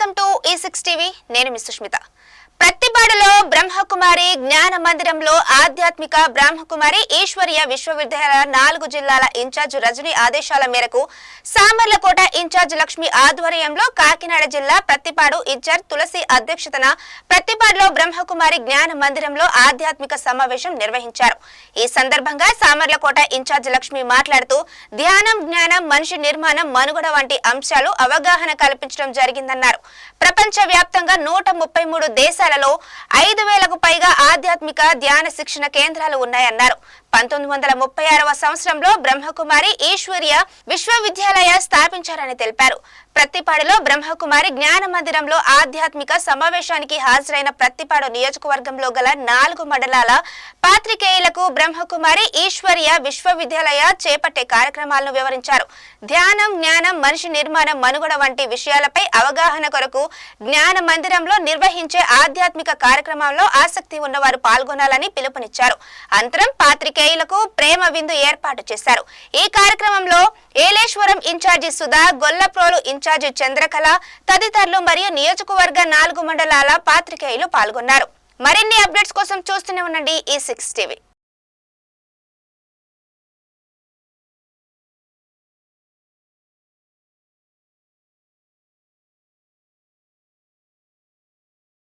Welcome to ఈ six TV నేను miss Sushmita. విజయవాడలో బ్రహ్మకుమారి జ్ఞాన మందిరంలో ఆధ్యాత్మిక బ్రహ్మకుమారి ఈశ్వరీయ విశ్వవిద్యాలయ నాలుగు జిల్లాల ఇన్ఛార్జ్ రజని ఆదేశాల మేరకు సామర్లకోట ఇన్ఛార్జ్ లక్ష్మి ఆధ్వర్యంలో కాకినాడ జిల్లా ప్రత్తిపాడు ఇన్ఛార్జ్ తులసి అధ్యక్షతన ప్రతిపాడులో బ్రహ్మకుమారి జ్ఞాన మందిరంలో ఆధ్యాత్మిక సమావేశం నిర్వహించారు. ఈ సందర్భంగా సామర్లకోట ఇన్ఛార్జ్ లక్ష్మి మాట్లాడుతూ ధ్యానం జ్ఞానం మనిషి నిర్మాణం మనుగడ వంటి అంశాలు అవగాహన కల్పించడం జరిగిందన్నారు. ప్రపంచ వ్యాప్తంగా నూట ముప్పై మూడు దేశాలలో ఐదు వేలకు పైగా ఆధ్యాత్మిక ధ్యాన శిక్షణ కేంద్రాలు ఉన్నాయన్నారు. పంతొమ్మిది వందల ముప్పై ఆరవ సంవత్సరంలో బ్రహ్మకుమారి ఈశ్వర్య విశ్వవిద్యాలయ స్థాపించారని తెలిపారు. ప్రత్తిపాడులో బ్రహ్మకుమారి జ్ఞాన మందిరంలో ఆధ్యాత్మిక సమావేశానికి హాజరైన ప్రత్తిపాడు నియోజకవర్గంలో గల నాలుగు మండలాల పాత్రికేయులకు బ్రహ్మకుమారి ఈశ్వర్య విశ్వవిద్యాలయ చేపట్టే కార్యక్రమాలను వివరించారు. ధ్యానం జ్ఞానం మనిషి నిర్మాణం మనుగడ వంటి విషయాలపై అవగాహన కొరకు జ్ఞాన మందిరంలో నిర్వహించే ఆధ్యాత్మిక కార్యక్రమంలో ఆసక్తి ఉన్నవారు పాల్గొనాలని పిలుపునిచ్చారు. అంతరం పాత్రికే కేయులకు ప్రేమ విందు ఏర్పాటు చేశారు. ఈ కార్యక్రమంలో ఏలేశ్వరం ఇన్ఛార్జి సుధా గొల్లప్రోలు ఇన్ఛార్జి చంద్రకళ తదితరులు మరియు నియోజకవర్గ నాలుగు మండలాల పాత్రికేయులు పాల్గొన్నారు. మరిన్ని అప్డేట్స్ కోసం చూస్తూనే ఉండండి ఈ సిక్స్ టీవీ.